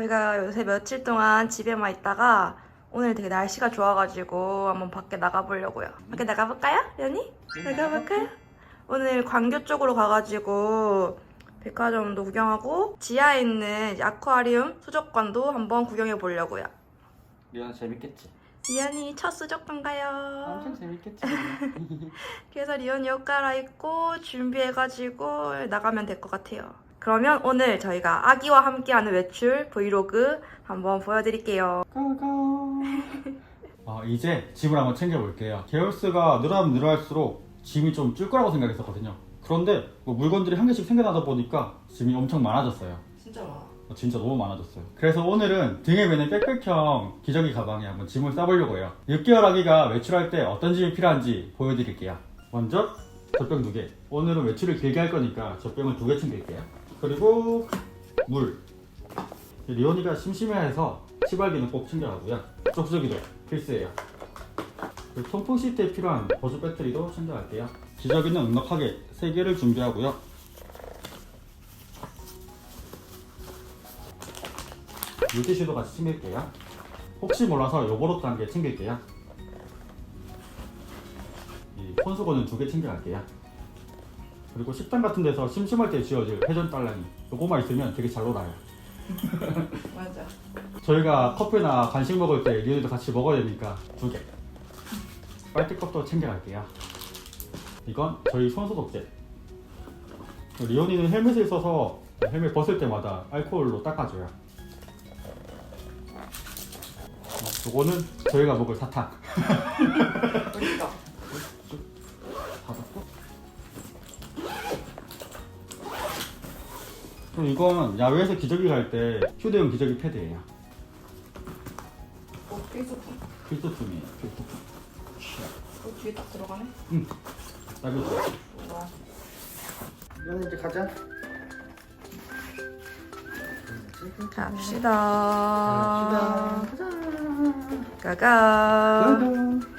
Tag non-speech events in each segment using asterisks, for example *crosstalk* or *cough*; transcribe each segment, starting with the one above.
저희가 요새 며칠 동안 집에만 있다가 오늘 되게 날씨가 좋아가지고 한번 밖에 나가보려고요. 밖에 나가볼까요, 연이? 나가볼까요? 오늘 광교 쪽으로 가가지고 백화점도 구경하고 지하에 있는 아쿠아리움 수족관도 한번 구경해 보려고요. 리언 재밌겠지? 리언이 첫 수족관 가요. 엄청 재밌겠지? *laughs* 그래서 리언이 옷 갈아입고 준비해가지고 나가면 될 것 같아요. 그러면 오늘 저희가 아기와 함께하는 외출 브이로그 한번 보여드릴게요. 고고 *laughs* 아 이제 짐을 한번 챙겨볼게요 개월수가 늘어나면 늘어날수록 짐이 좀 줄 거라고 생각했었거든요 그런데 뭐 물건들이 한 개씩 생겨나다 보니까 짐이 엄청 많아졌어요 진짜 많아. 어, 진짜 너무 많아졌어요. 그래서 오늘은 등에 매는 백팩형 기저귀 가방에 한번 짐을 싸보려고 해요. 6개월 아기가 외출할 때 어떤 짐이 필요한지 보여드릴게요. 먼저 젖병 두 개. 오늘은 외출을 길게 할 거니까 젖병을 두개 챙길게요. 그리고 물. 리온이가 심심해해서 치발기는 꼭 챙겨가고요. 쪽수기도 필수예요. 그리고 통풍 시트에 필요한 보조 배터리도 챙겨갈게요. 기저귀는 넉넉하게 3개를 준비하고요. 물티슈도 같이 챙길게요. 혹시 몰라서 요거로도 한개 챙길게요. 이 손수건은 두 개 챙겨갈게요. 그리고 식당 같은 데서 심심할 때 지어질 회전 딸랑이 요거만 있으면 되게 잘 놀아요. *laughs* 맞아. 저희가 커피나 간식 먹을 때 리온이도 같이 먹어야 되니까 두 개. 빨대컵도 챙겨갈게요. 이건 저희 손소독제. 리온이는 헬멧을 써서 헬멧 벗을 때마다 알코올로 닦아줘요. 어, 요거는 저희가 먹을 사탕. *laughs* 그러니 그리고 이건 야외에서 기저귀 갈 때 휴대용 기저귀 패드예요. 어, 필수품. 필수품이에요. 필수품. 어, 뒤에 딱 들어가네. 딱이죠. 우와. 이거는 이제 가자. 갑시다. 가가. 언니 가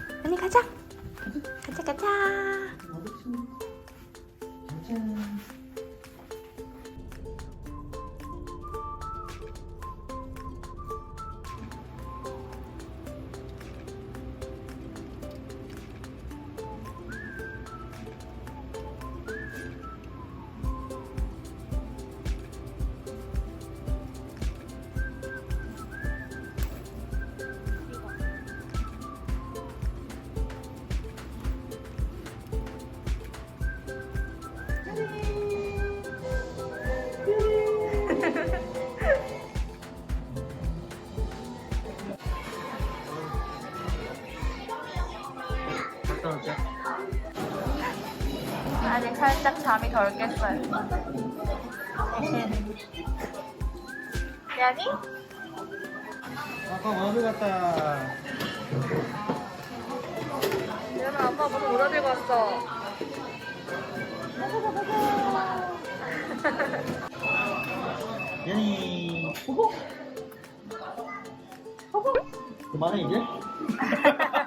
덜 깼어요. 야니? 아빠 어디 갔다. 얘는 아빠 무슨 들고 왔어. 연이. 호호. 호호. 그만해 이제. *laughs*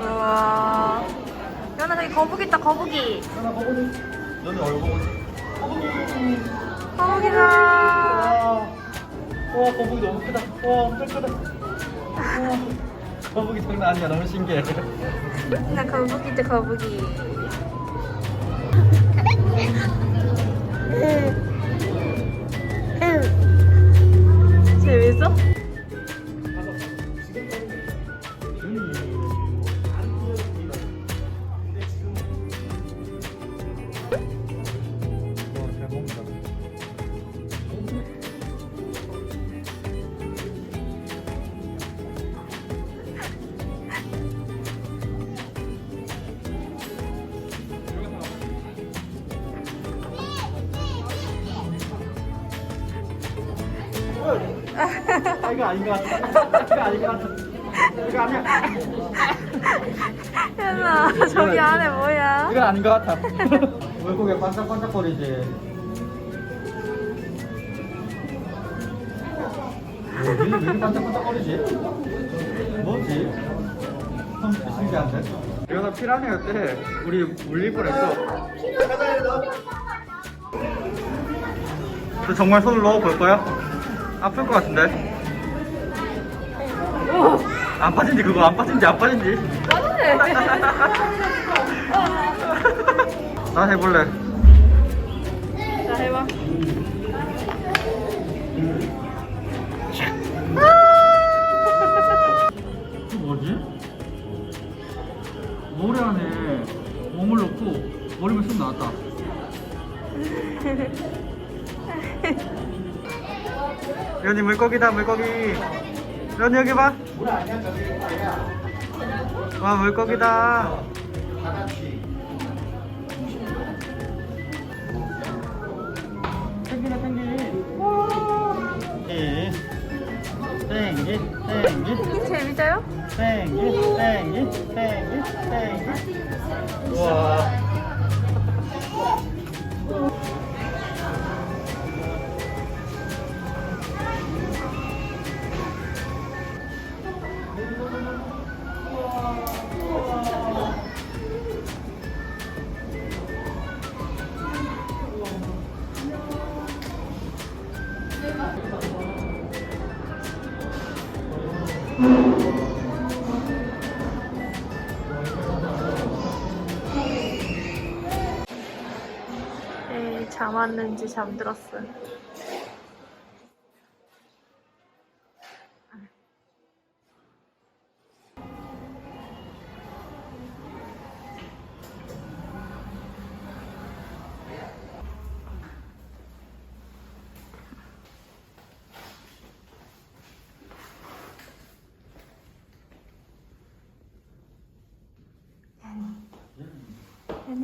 우와. 연아 저기 거북이 있다 거북이. 먹어지. 연이 얼굴. 거북이다. 와. 와 거북이 너무 크다. 와 엄청 크다. 와. 거북이 장난 아니야 너무 신기해. 나 거북이다 거북이. 아, 이거 아닌 것 같아. 이거 아닌 것 같아. 이거 아니야. 현아 저기 안에 뭐야? 이건 아닌 것 같아. 물고기 반짝반짝거리지. 뭐지? 왜 이렇게 반짝반짝거리지? 뭐지? 참 신기한데? 이거는 피라냐였대. 우리 물릴 뻔했어. 근데 정말 손을 넣어볼 거야? 아플 것 같은데? 안 빠진지 그거 안 빠진지 안 빠진지. 나 해볼래. 자 해봐. 이게 뭐지? 모래 안에 몸을 넣고 머리만 쑥 나왔다. *laughs* 연이 물고기다 물고기 연이 여기 봐 와, 물고기다. 펭귄아, 펭귄. 예. 펭귄, 펭귄, 재밌어요? 펭귄, 펭귄, 펭귄, 펭귄. 우와. 왔는지 잠들었어.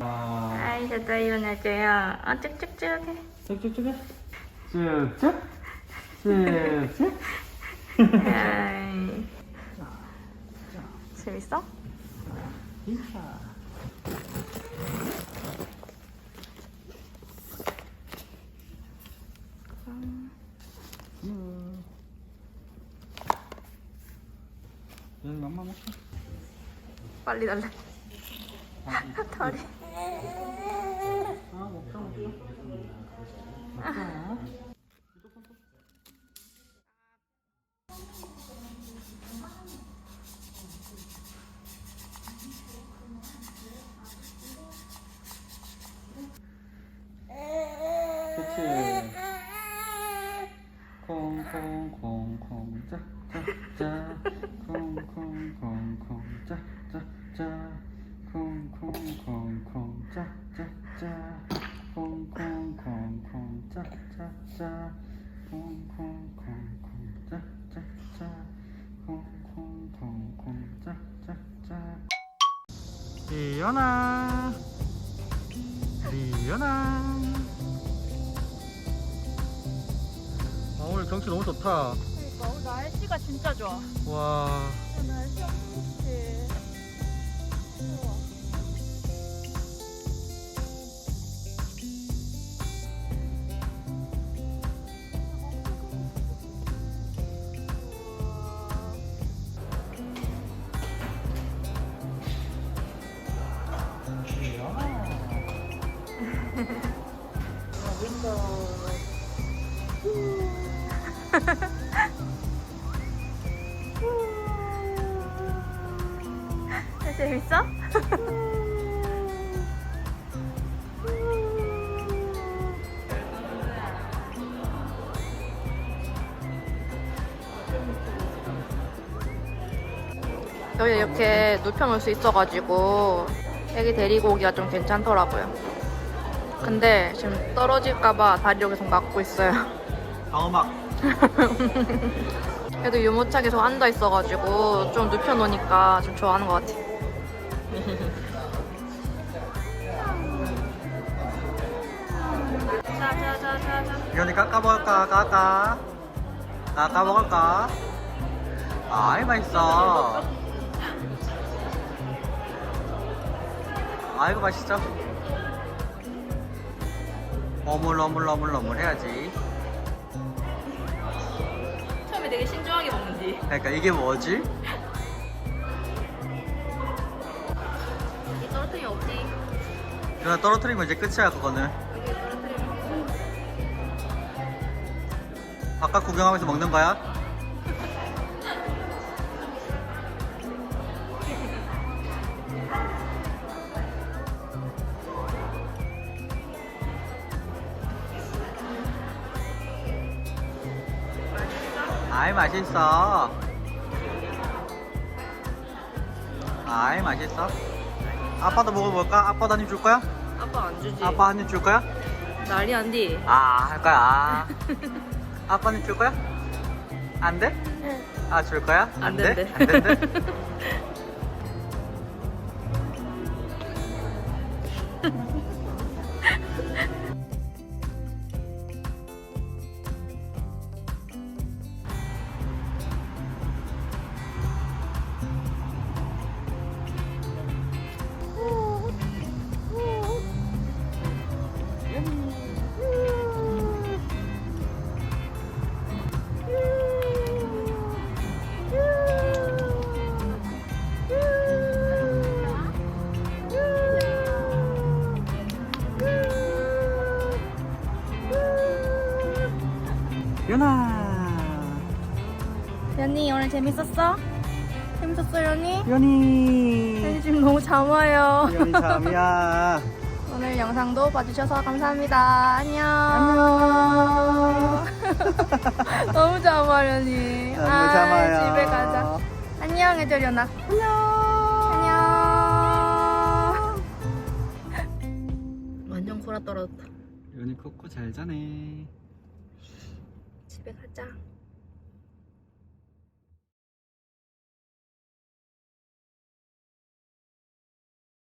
아, 아이 저도 일어나줘요. 어 쭉쭉쭉해. 쭉쭉쭉해. 쭉쭉. 쭉쭉. 아이. 재밌어? 얘는 맘마 먹자. 빨리 달래. 다리. 아, 리연아 리연아 아, 오늘 경치 너무 좋다. 그러니까 오늘 날씨가 진짜 좋아. 와. 날씨 엄청 재밌어? 여기 이렇게 눕혀놓을 수 있어가지고 애기 데리고 오기가 좀 괜찮더라고요. 근데 지금 떨어질까봐 다리를 계속 막고 있어요. 방어막. *laughs* 그래도 유모차 계속 앉아 있어가지고 좀 눕혀 놓으니까 좀 좋아하는 것 같아. 자자자자자. 이현이 깎아볼까, 깎아. 아까 먹을까? 아이 맛있어. 아이고 맛있죠? 어물 어물 어물 어물 해야지. 처음에 되게 신중하게 먹는지. 그러니까 이게 뭐지? 이 떨어뜨리 없지. 누나 떨어뜨리면 이제 끝이야 그거는. 여기 떨어뜨리면 바깥 구경하면서 먹는 거야? 아이 맛있어. 아이 맛있어. 아빠도 먹어볼까? 아빠도 한 입 줄 거야? 아빠 안 주지. 아빠 한 입 줄 거야? 난리 안 돼. 아, 할 거야. *laughs* 아빠는 줄 거야? 안 돼? 아, 줄 거야? 안 돼? 된대. 안 된대? *laughs* 연아. 연이 오늘 재밌었어? 재밌었어 연이? 연이. 연이 지금 너무 잠와요. 연이 잠이야. *laughs* 오늘 영상도 봐주셔서 감사합니다. 안녕. 안녕. *laughs* 너무 잠아 연이. 너무 아, 잠아요. 집에 가자. 안녕 해줘 연아. 안녕. 안녕. 완전 코라 떨어졌다. 연이 코코 잘 자네. 집에 가자.